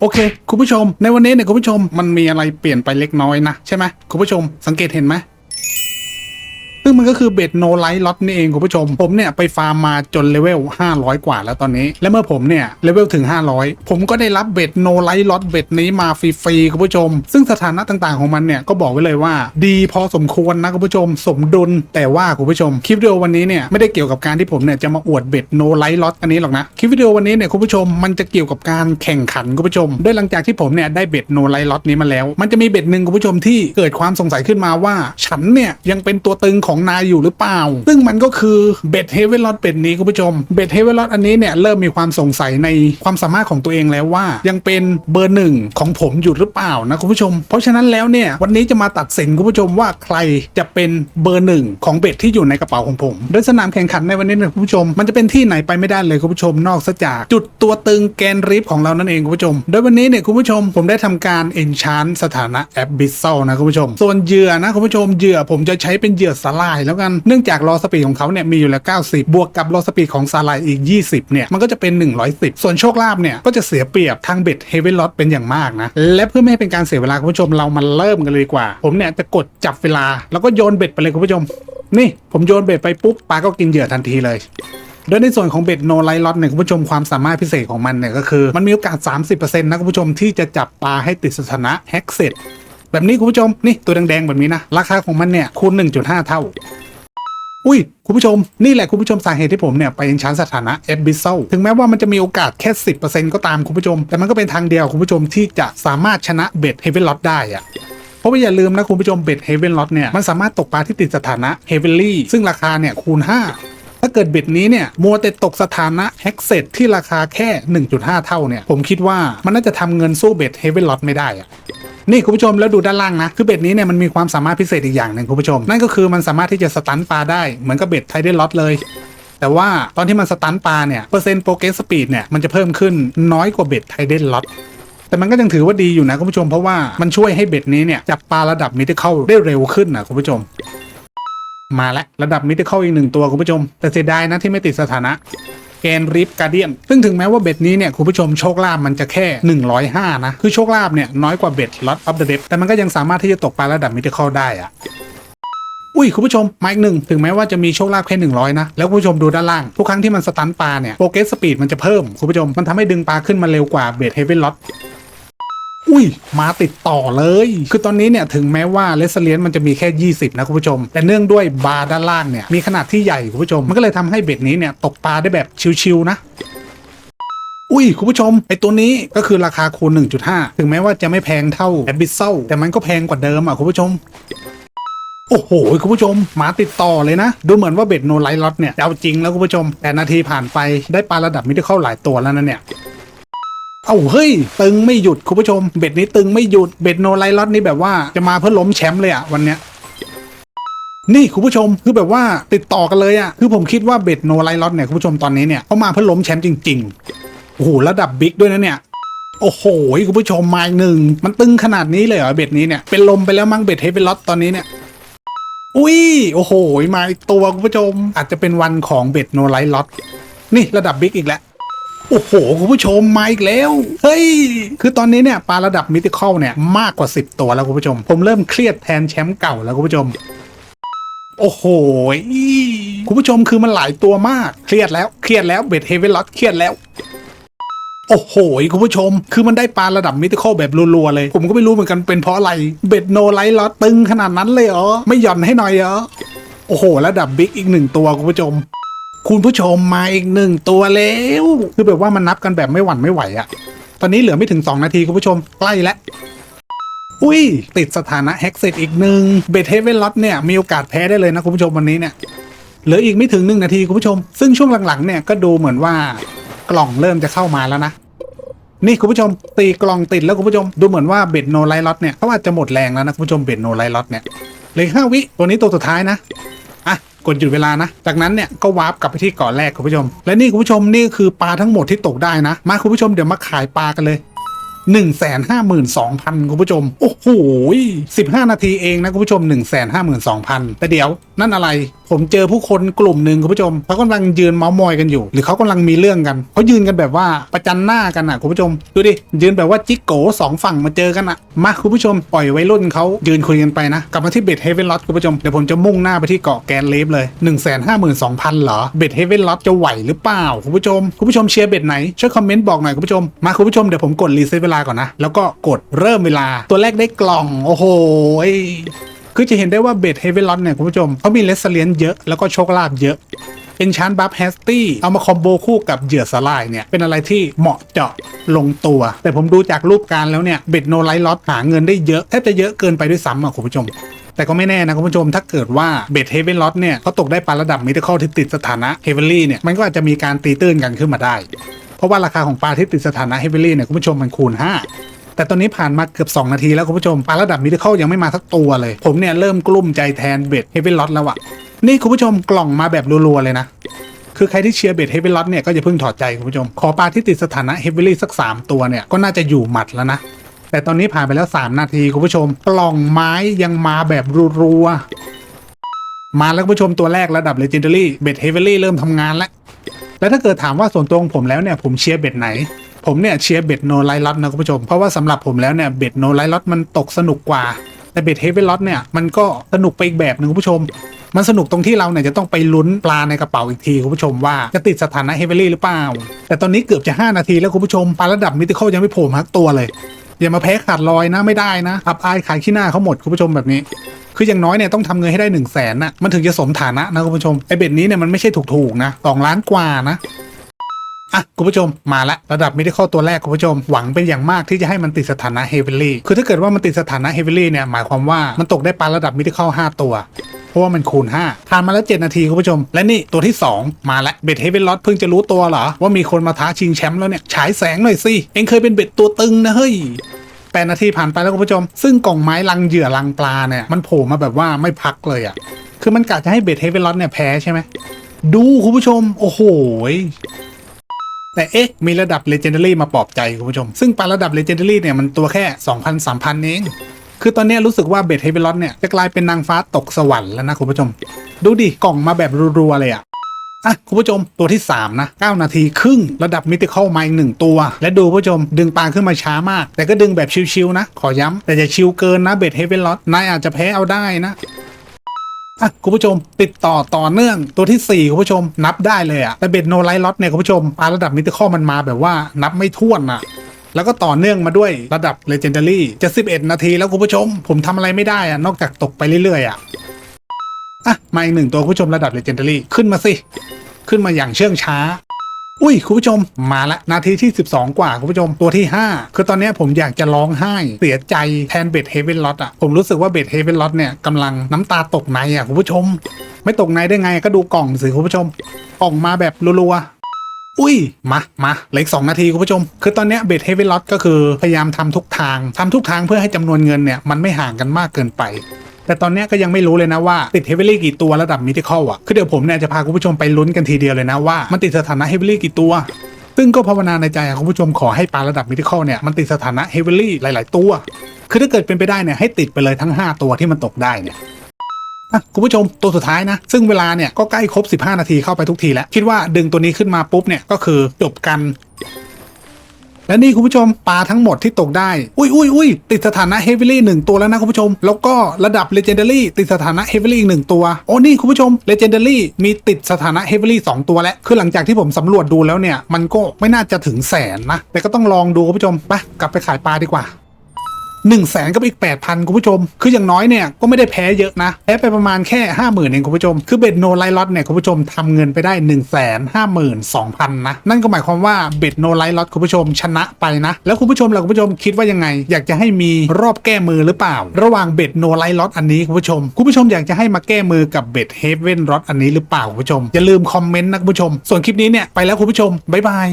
โอเค คุณผู้ชม ในวันนี้เนี่ยคุณผู้ชมมันมีอะไรเปลี่ยนไปเล็กน้อยนะ ใช่ไหมคุณผู้ชมสังเกตเห็นไหม ซึ่งมันก็คือเบ็ดโนไลท์ล็อตนี่เองคุณผู้ชม ผมเนี่ยไปฟาร์มมาจนเลเวล 500 กว่าแล้วตอนนี้ และเมื่อผมเนี่ยเลเวลถึง 500 ผมก็ได้รับเบ็ดโนไลท์ล็อตเบ็ดนี้มาฟรีๆคุณผู้ชม ซึ่งสถานะต่างๆของมันเนี่ยก็บอกไว้เลยว่า ดีพอสมควรนะคุณผู้ชม สมดุลแต่ว่าคุณผู้ชมคลิปวิดีโอวันนี้เนี่ยไม่ได้เกี่ยวกับการที่ผมเนี่ยจะมาอวดเบ็ดโนไลท์ล็อตอันนี้หรอกนะคลิปวิดีโอวันนี้เนี่ยคุณผู้ชมมันจะเกี่ยวกับการแข่งขันคุณผู้ชมโดยหลังจากที่ผมเนี่ยได้เบ็ดโนไลท์ล็อตนี้มาแล้ว มันจะมีเบ็ดหนึ่งคุณผู้ชมที่เกิดความสงสัยขึ้นมาว่า ฉันเนี่ยยังเป็นตัวตึงของนายอยู่หรือเปล่า ซึ่งมันก็คือเบ็ดเฮเวนลอตเบ็ดนี้คุณผู้ชมเบ็ดเฮเวนลอตอันนี้เนี่ยเริ่มมีความสงสัยในความสามารถของตัวเองแล้วว่า ยังเป็นเบอร์หนึ่งของผมอยู่หรือเปล่านะคุณผู้ชม เพราะฉะนั้นแล้วเนี่ยวันนี้จะมาตัดสินคุณผู้ชมว่าใครจะเป็นเบอร์หนึ่งของเบ็ดที่อยู่ในกระเป๋าของผมโดยสนามแข่งขันในวันนี้นี่ยคุณผู้ชม มันจะเป็นที่ไหนไปไม่ได้เลยคุณผู้ชมนอกจากจุดตัวตึงแกนริฟของเรานั่นเองคุณผู้ชม โดยวันนี้เนี่ยคุณผู้ชมผมได้ทำการเอนชานสถานะแอปบิสเซลนะคุณผู้ชม ส่วนเหยื่อนะคุณผู้ชมเหยื่อผมจะใช้เป็นเหยื่อสลายแล้วกันเนื่องจากรอสปีดของเขาเนี่ยมีอยู่แล้ว 90 บวกกับรอสปีดของสลายอีก 20 เนี่ย มันก็จะเป็น 110 ส่วนโชคลาภเนี่ย ก็จะเสียเปรียบทางเบ็ดเฮเวนล็อตเป็นอย่างมากนะ และเพื่อไม่ให้เป็นการเสียเวลาคุณผู้ชมเรามาเริ่มกันเลยดีกว่า ผมเนี่ยจะกดจับเวลา แล้วก็โยนเบ็ดไปเลยคุณผู้ชม นี่ผมโยนเบ็ดไปปุ๊บปลาก็กินเหยื่อทันทีเลยโดยในส่วนของเบ็ดโนไลท์ล็อตเนี่ยคุณผู้ชมความสามารถพิเศษของมันเนี่ยก็คือ มันมีโอกาส 30%นะคุณผู้ชมที่จะจับปลาให้ติดสถานะแฮกเซต แบบนี้คุณผู้ชมนี่ตัวแดงๆแบบนี้นะราคาของมันเนี่ยคูณ 1.5 เท่าอุ้ย คุณผู้ชม นี่แหละคุณผู้ชมสาเหตุที่ผมเนี่ย ไปยังชั้นสถานะเอบิโซถึงแม้ว่ามันจะมีโอกาสแค่ 10%ก็ตามคุณผู้ชม แต่มันก็เป็นทางเดียวคุณผู้ชมที่จะสามารถชนะเบ็ดเฮเวนล็อตได้อะเพราะว่าอย่าลืมนะคุณผู้ชมเบ็ดเฮเวนล็อตเนี่ย มันสามารถตกปลาที่ติดสถานะเฮเวนลี่ซึ่งราคาเนี่ยคูณ 5ถ้าเกิดเบ็ดนี้เนี่ยมัวแต่ตกสถานะแฮกเซตที่ราคาแค่ 1.5 เท่าเนี่ย ผมคิดว่ามันน่าจะทำเงินสู้เบ็ดเฮเวนล็อตไม่ได้อะ นี่คุณผู้ชมแล้วดูด้านล่างนะคือเบ็ดนี้เนี่ยมันมีความสามารถพิเศษอีกอย่างหนึ่งคุณผู้ชม นั่นก็คือมันสามารถที่จะสตันปลาได้เหมือนกับเบ็ดไทเดนล็อตเลยแต่ว่าตอนที่มันสตันปลาเนี่ยเปอร์เซ็นต์โปรเกรสสปีดเนี่ยมันจะเพิ่มขึ้นน้อยกว่าเบ็ดไทเดนล็อตแต่มันก็ยังถือว่าดีอยู่นะคุณผู้ชมเพราะว่ามันช่วยให้เบ็ดนี้เนี่ยจับปลาระดับมิตอร์เข้าได้เร็วขึ้นนะคุณผู้ชม มาแล้วระดับมิตอร์เข้าอีกหนึ่งตัวคุณผู้ชม แต่เสียดายนะที่ไม่ติดสถานะ แกนริฟการเดียน ซึ่งถึงแม้ว่าเบ็ดนี้เนี่ยคุณผู้ชมโชคลาภมันจะแค่ 105 นะ คือโชคลาภเนี่ยน้อยกว่าเบ็ดล็อตออฟเดอะเดฟแต่มันก็ยังสามารถที่จะตกปลาระดับมิเตอร์เข้าได้อะอุ้ยคุณผู้ชมมาอีกหนึ่งถึงแม้ว่าจะมีโชคลาภแค่ 100 นะ แล้วคุณผู้ชมดูด้านล่าง ทุกครั้งที่มันสตันปลาเนี่ยโปรเกสสปีดมันจะเพิ่มคุณผู้ชมมันทำให้ดึงปลาขึ้นมาเร็วกว่าเบ็ดเฮเวนล็อต อุ้ย มาติดต่อเลย คือตอนนี้เนี่ยถึงแม้ว่าเลสเลียนมันจะมีแค่ 20 นะคุณผู้ชม แต่เนื่องด้วยบาร์ด้านล่างเนี่ยมีขนาดที่ใหญ่คุณผู้ชม มันก็เลยทำให้เบ็ดนี้เนี่ยตกปลาได้แบบชิวๆนะอุ้ย คุณผู้ชม ไอตัวนี้ก็คือราคาคูณ 1.5 ถึงแม้ว่าจะไม่แพงเท่าแอบิสเซลแต่มันก็แพงกว่าเดิมอะคุณผู้ชม โอ้โห คุณผู้ชมมาติดต่อเลยนะ ดูเหมือนว่าเบ็ดโนไลท์ล็อตเนี่ยเอาจริงแล้วคุณผู้ชมแต่นาทีผ่านไปได้ปลาระดับมิดเข้าหลายตัวแล้วนะเนี่ย เอ้าเฮ้ย ตึงไม่หยุดคุณผู้ชม เบ็ดนี้ตึงไม่หยุดเบ็ดโนไลล็อตนี่แบบว่าจะมาเพื่อล้มแชมป์เลยอะวันเนี้ยนี่คุณผู้ชมคือแบบว่าติดต่อกันเลยอะคือผมคิดว่าเบ็ดโนไลล็อตเนี่ยคุณผู้ชมตอนนี้เนี่ยเขามาเพื่อล้มแชมป์จริงๆโอ้โหระดับบิ๊กด้วยนะเนี่ยโอ้โหคุณผู้ชมมาอีกหนึ่งมันตึงขนาดนี้เลยเหรอเบ็ดนี้เนี่ยเป็นลมไปแล้วมั้งเบ็ดเฮฟเวล็อตตอนนี้เนี่ยอุ้ยโอ้โหมาอีกตัวคุณผู้ชมอาจจะเป็นวันของเบ็ดโนไลล็อตนี่ระดับบิ๊กอีกแล้ว โอ้โห คุณผู้ชมมาอีกแล้ว เฮ้ย คือตอนนี้เนี่ยปลาระดับมิติคอลเนี่ย มากกว่า 10 ตัวแล้วคุณผู้ชม ผมเริ่มเครียดแทนแชมป์เก่าแล้วคุณผู้ชม โอ้โหคุณผู้ชมคือมันหลายตัวมาก เครียดแล้ว เครียดแล้วเบ็ดเฮเวนล็อตเครียดแล้วโอ้โห คุณผู้ชม คือมันได้ปลาระดับมิติคอลแบบรัวๆเลย ผมก็ไม่รู้เหมือนกันเป็นเพราะอะไร เบ็ดโนไลท์ล็อตตึงขนาดนั้นเลยเหรอ ไม่หย่อนให้หน่อยเหรอ โอ้โห ระดับบิ๊กอีกหนึ่งตัวคุณผู้ชม คุณผู้ชมมาอีกหนึ่งตัวแล้วคือแบบว่ามันนับกันแบบไม่หวั่นไม่ไหวอะตอนนี้เหลือไม่ถึง 2 นาที คุณผู้ชมใกล้แล้วอุ้ย ติดสถานะแฮกเซตอีกหนึ่งเบทเฮเวนล็อตเนี่ย มีโอกาสแพ้ได้เลยนะ คุณผู้ชมวันนี้เนี่ยเหลืออีกไม่ถึงหนึ่งนาทีคุณผู้ชม ซึ่งช่วงหลังๆเนี่ยก็ดูเหมือนว่ากล่องเริ่มจะเข้ามาแล้วนะ นี่คุณผู้ชมตีกล่องติดแล้วคุณผู้ชมดูเหมือนว่าเบ็ดโนไลล็อตเนี่ยเขาอาจจะหมดแรงแล้วนะคุณผู้ชมเบ็ดโนไลล็อตเนี่ยเหลือห้าวิตัวนี้ตัวสุดท้ายนะ กดหยุดเวลานะ จากนั้นเนี่ยก็วาร์ปกลับไปที่เกาะแรกคุณผู้ชม และนี่คุณผู้ชมนี่คือปลาทั้งหมดที่ตกได้นะ มาคุณผู้ชมเดี๋ยวมาขายปลากันเลย1 5 2 0 0 0 คุณผู้ชม โอ้โห15 นาทีเองนะ คุณผู้ชม 1 5 2 0 0 0 แต่เดี๋ยว นั่นอะไร ผมเจอผู้คนกลุ่มหนึ่งคุณผู้ชมเขากำลังยืนเมาส์มอยกันอยู่ หรือเขากำลังมีเรื่องกันเขายืนกันแบบว่าประจันหน้ากันอะคุณผู้ชมดูดิยืนแบบว่าจิกโกสองฝั่งมาเจอกันอะมาคุณผู้ชมปล่อยไว้รุ่นเขายืนคุยกันไปนะกลับมาที่เบ็ดเฮเวนลอตคุณผู้ชมเดี๋ยวผมจะมุ่งหน้าไปที่เกาะแกนเลฟเลย 1 5 2 0 0 0เหรอเบ็ดเฮเวนลอตจะไหวหรือเปล่าคุณผู้ชมคุณผู้ชมเชียร์เบ็ดไหนช่วยคอมเมนต์บอกหน่อยคุณผู้ชมมาคุณผู้ชมเดี๋ยวผมกดรีเซ็ตเวลาก่อนนะแล้วก็กดเริ่มเวลาตัวแรกได้กล่องโอ้โห คือจะเห็นได้ว่าเบดเฮเวนลอตเนี่ยคุณผู้ชมเขามีเลสเลียนเยอะแล้วก็โชคลาภเยอะเป็นชานบัฟแฮสตี้เอามาคอมโบคู่กับเหยื่อสลายเนี่ย เป็นอะไรที่เหมาะเจาะลงตัว แต่ผมดูจากรูปการแล้วเนี่ยเบดโนไลท์ล็อตหาเงินได้เยอะ แทบจะเยอะเกินไปด้วยซ้ำอะคุณผู้ชมแต่ก็ไม่แน่นะคุณผู้ชมถ้าเกิดว่าเบดเฮเวนล็อตเนี่ยเขาตกได้ปลาระดับมิเตอร์คอที่ติดสถานะเฮเวลี่เนี่ยมันก็อาจจะมีการตีตื้นกันขึ้นมาได้ เพราะว่าราคาของปลาที่ติดสถานะเฮเวลี่เนี่ยคุณผู้ชมมันคูณ 5 แต่ตอนนี้ผ่านมาเกือบ 2 นาทีแล้วคุณผู้ชมปลาระดับมิเตอร์คอยังไม่มาสักตัวเลย ผมเนี่ยเริ่มกลุ้มใจแทนเบ็ดเฮเวนลอตแล้วอะนี่คุณผู้ชมกล่องมาแบบรัวๆเลยนะคือใครที่เชียร์เบ็ดเฮฟเวลอตเนี่ยก็อย่าเพิ่งถอดใจคุณผู้ชม ขอปลาที่ติดสถานะเฮฟเวลี่สัก 3 ตัวเนี่ย ก็น่าจะอยู่หมัดแล้วนะ แต่ตอนนี้ผ่านไปแล้ว 3 นาทีคุณผู้ชม กล่องไม้ยังมาแบบรัวๆมาแล้วคุณผู้ชมตัวแรกระดับ Legendary เบ็ดเฮฟเวลี่เริ่มทำงานแล้ว แล้วถ้าเกิดถามว่าส่วนตัวของผมแล้วเนี่ยผมเชียร์เบ็ดไหน ผมเนี่ยเชียร์เบ็ดโนไลล็อตนะคุณผู้ชม เพราะว่าสำหรับผมแล้วเนี่ยเบ็ดโนไลล็อตมันตกสนุกกว่า แต่เบ็ดเฮฟเวล็อตเนี่ยมันก็สนุกไปอีกแบบหนึ่งคุณผู้ชม มันสนุกตรงที่เราเนี่ยจะต้องไปลุ้นปลาในกระเป๋าอีกทีคุณผู้ชมว่าจะติดสถานะเฮฟเวลี่หรือเปล่า แต่ตอนนี้เกือบจะ 5 นาทีแล้วคุณผู้ชมปลาระดับมิติคอลยังไม่โผล่มาสักตัวเลยอย่ามาแพ้ขาดลอยนะไม่ได้นะอับอายขายขี้หน้าเขาหมดคุณผู้ชมแบบนี้ คืออย่างน้อยเนี่ยต้องทำเงินให้ได้1นึ่งแสนนะมันถึงจะสมฐานะนะคุณผู้ชมไอเบ็ดนี้เนี่ยมันไม่ใช่ถูกๆนะสองล้านกว่านะ อะคุณผู้ชมมาละระดับมิด d ค e ตัวแรกคุณผู้ชมหวังเป็นอย่างมากที่จะให้มันติดสถานะเฮเวลี่คือถ้าเกิดว่ามันติดสถานะเฮเวลี่เนี่ยหมายความว่ามันตกได้ปลาระดับมิด d ค e 5ตัวเพราะว่ามันคูณ 5 ผ่านมาแล้ว 7 นาทีคุณผู้ชม และนี่ตัวที่ 2 มาแล้วเบ็ดเฮเวนลอตเพิ่งจะรู้ตัวเหรอ ว่ามีคนมาท้าชิงแชมป์แล้วเนี่ย ฉายแสงหน่อยสิ เองเคยเป็นเบ็ดตัวตึงนะเฮ้ยแปดนาทีผ่านไปแล้วคุณผู้ชม ซึ่งกล่องไม้ลังเหยื่อลังปลาเนี่ย มันโผล่มาแบบว่าไม่พักเลยอะ่ะคือมันกะจะให้เบ็ดเฮเวนลอตเนี่ยแพ้ใช่ไหมดูคุณผู้ชม โอ้โห แต่เอ๊ะมีระดับ Legendary มาปลอบใจคุณผู้ชม ซึ่งปลาระดับ Legendary เนี่ยมันตัวแค่ 2,000 3,000 เอง คือตอนนี้รู้สึกว่าเบดเฮเบลอตเนี่ยจะกลายเป็นนางฟ้าตกสวรรค์แล้วนะคุณผู้ชม ดูดิ กล่องมาแบบรัวๆเลยอะอะคุณผู้ชมตัวที่ 3 นะ 9 นาทีครึ่ง ระดับมิติเข้ามาอีกหนึ่งตัว และดูคุณผู้ชม ดึงปลาขึ้นมาช้ามาก แต่ก็ดึงแบบชิวๆนะ ขอย้ำแต่จะชิวเกินนะเบดเฮเบลอตนายอาจจะแพ้เอาได้นะ อะคุณผู้ชมติดต่อต่อเนื่องตัวที่ 4 คุณผู้ชมนับได้เลยอะแต่เบ็ดโนไลท์ล็อตเนี่ยคุณผู้ชมปลาระดับมิติคอมันมาแบบว่านับไม่ถ้วนอะแล้วก็ต่อเนื่องมาด้วยระดับเลเจนดารี่จะ11 นาทีแล้วคุณผู้ชม ผมทำอะไรไม่ได้อะนอกจากตกไปเรื่อยๆอะอะมาอีกหนึ่งตัวคุณผู้ชมระดับเลเจนดารี่ขึ้นมาสิ ขึ้นมาอย่างเชื่องช้า อุ้ยคุณผู้ชมมาละนาทีที่ 12 กว่าคุณผู้ชมตัวที่ 5 คือตอนเนี้ยผมอยากจะร้องไห้ เสียใจแทนเบดเฮเวนลอตอะ ผมรู้สึกว่าเบดเฮเวนลอตเนี่ยกำลังน้ำตาตกในอะคุณผู้ชม ไม่ตกในได้ไงก็ดูกล่องสิคุณผู้ชมกล่องมาแบบรัวๆอุ้ย มา มาเหลืออีกสองนาที คุณผู้ชม คือตอนเนี้ยเบดเฮเวนลอตก็คือพยายามทำทุกทางทำทุกทางเพื่อให้จำนวนเงินเนี่ย มันไม่ห่างกันมากเกินไป แต่ตอนนี้ก็ยังไม่รู้เลยนะว่าติดเฮเวลี่กี่ตัวระดับมิติคอลอะคือเดี๋ยวผมเนี่ยจะพาคุณผู้ชมไปลุ้นกันทีเดียวเลยนะว่ามันติดสถานะเฮเวลี่กี่ตัวซึ่งก็ภาวนาในใจคุณผู้ชมขอให้ปลาระดับมิติคอลเนี่ยมันติดสถานะเฮเวลี่หลาย ๆ ตัว คือถ้าเกิดเป็นไปได้เนี่ยให้ติดไปเลยทั้ง 5 ตัวที่มันตกได้เนี่ยคุณผู้ชมตัวสุดท้ายนะ ซึ่งเวลาเนี่ยก็ใกล้ครบ 15 นาทีเข้าไปทุกทีแล้ว คิดว่าดึงตัวนี้ขึ้นมาปุ๊บเนี่ยก็คือจบกัน และนี่คุณผู้ชมปลาทั้งหมดที่ตกได้ อุ้ยอุ้ยอุ้ยติดสถานะเฮฟวี่หนึ่งตัวแล้วนะคุณผู้ชม แล้วก็ระดับเลเจนดารี่ติดสถานะเฮฟวี่อีกหนึ่งตัว โอ้นี่คุณผู้ชมเลเจนดารี่มีติดสถานะเฮฟวี่สองตัวแล้ว คือหลังจากที่ผมสำรวจดูแล้วเนี่ย มันก็ไม่น่าจะถึงแสนนะ แต่ก็ต้องลองดูคุณผู้ชม ไปกลับไปขายปลาดีกว่า 1นึ่งแสนกับอีก 8,000 คุณผู้ชม คืออย่างน้อยเนี่ยก็ไม่ได้แพ้เยอะนะ แพ้ไปประมาณแค่ 50,000 เองคุณผู้ชม คือเบ็ดโนไลล็อตเนี่ยคุณผู้ชมทำเงินไปได้ 1 5 2 0 0 0 นะ นั่นก็หมายความว่าเบ็ดโนไลล็อตคุณผู้ชมชนะไปนะ แล้วคุณผู้ชมล่ะคุณผู้ชมคิดว่ายังไง อยากจะให้มีรอบแก้มือหรือเปล่า ระหว่างเบ็ดโนไลล็อตอันนี้คุณผู้ชม คุณผู้ชมอยากจะให้มาแก้มือกับเบ็ดเฮเว่นล็อตอันนี้หรือเปล่าคุณผู้ชม อย่าลืมคอมเมนต์นะคุณผู้ชม ส่วนคลิปนี้เนี่ยไปแล้วคุณผู้ชมบ๊ายบาย